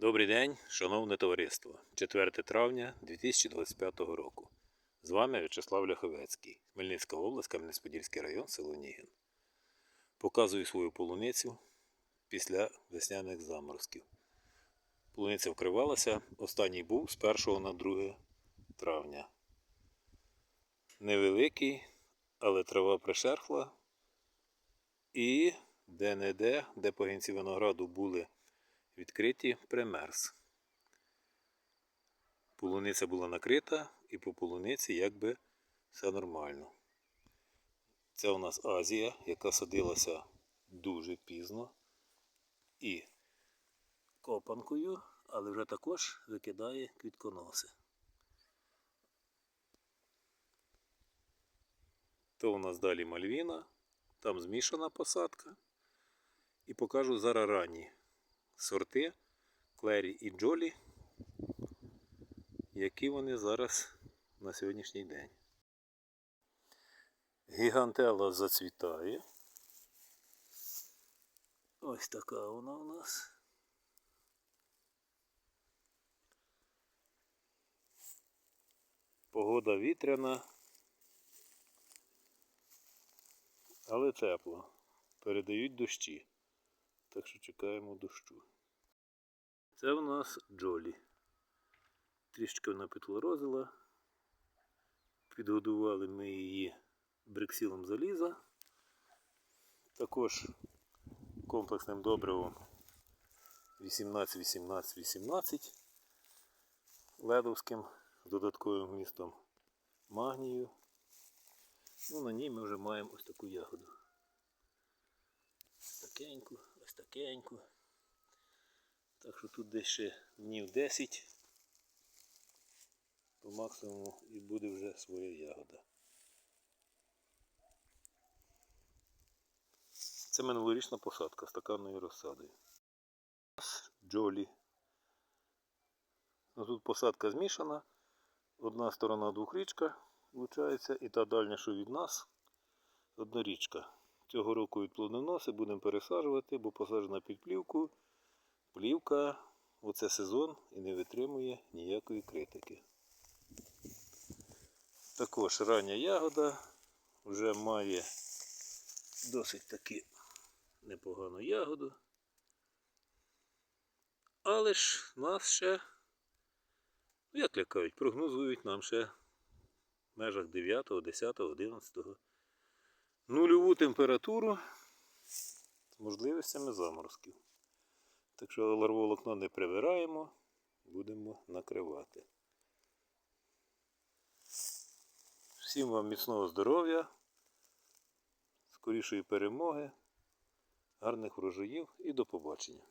Добрий день, шановне товариство. 4 травня 2025 року. З вами В'ячеслав Ляховецький, Хмельницька область, Кам'янець-Подільський район, село Нігін. Показую свою полуницю після весняних заморозків. Полуниця вкривалася, останній був з 1 на 2 травня. Невеликий, але трава пришерхла. І де-не-де, де пагінці винограду були відкриті, примерз. Полуниця була накрита, і по полуниці якби все нормально. Це у нас Азія, яка садилася дуже пізно і копанкою, але вже також викидає квітконоси. То у нас далі Мальвіна, там змішана посадка. І покажу зараз ранні сорти Клері і Джолі, які вони зараз на сьогоднішній день. Гігантела зацвітає. Ось така вона у нас. Погода вітряна, але тепло. Передають дощі. Так що чекаємо дощу. Це в нас Джолі. Трішки вона підхлорозила. Підгодували ми її бриксілом заліза. Також комплексним добривом 18-18-18 ледовським з додатковим вмістом магнію. Ну, на ній ми вже маємо ось таку ягоду. Такеньку, ось такеньку. Так що тут десь ще днів 10 по максимуму і буде вже своя ягода. Це минулорічна посадка стаканною розсадою. Джолі. Ну, тут посадка змішана. Одна сторона двохрічка виходить, і та дальня, що від нас, однорічка. Цього року від плодоноси будемо пересаджувати, бо посаджена під плівку. Плівка оце сезон і не витримує ніякої критики. Також рання ягода вже має досить таки непогану ягоду. Але ж нас ще, ну як лякають, прогнозують нам ще в межах 9, 10, 11 нульову температуру з можливостями заморозків. Так що ларволокно не прибираємо, будемо накривати. Всім вам міцного здоров'я, скорішої перемоги, гарних врожаїв і до побачення.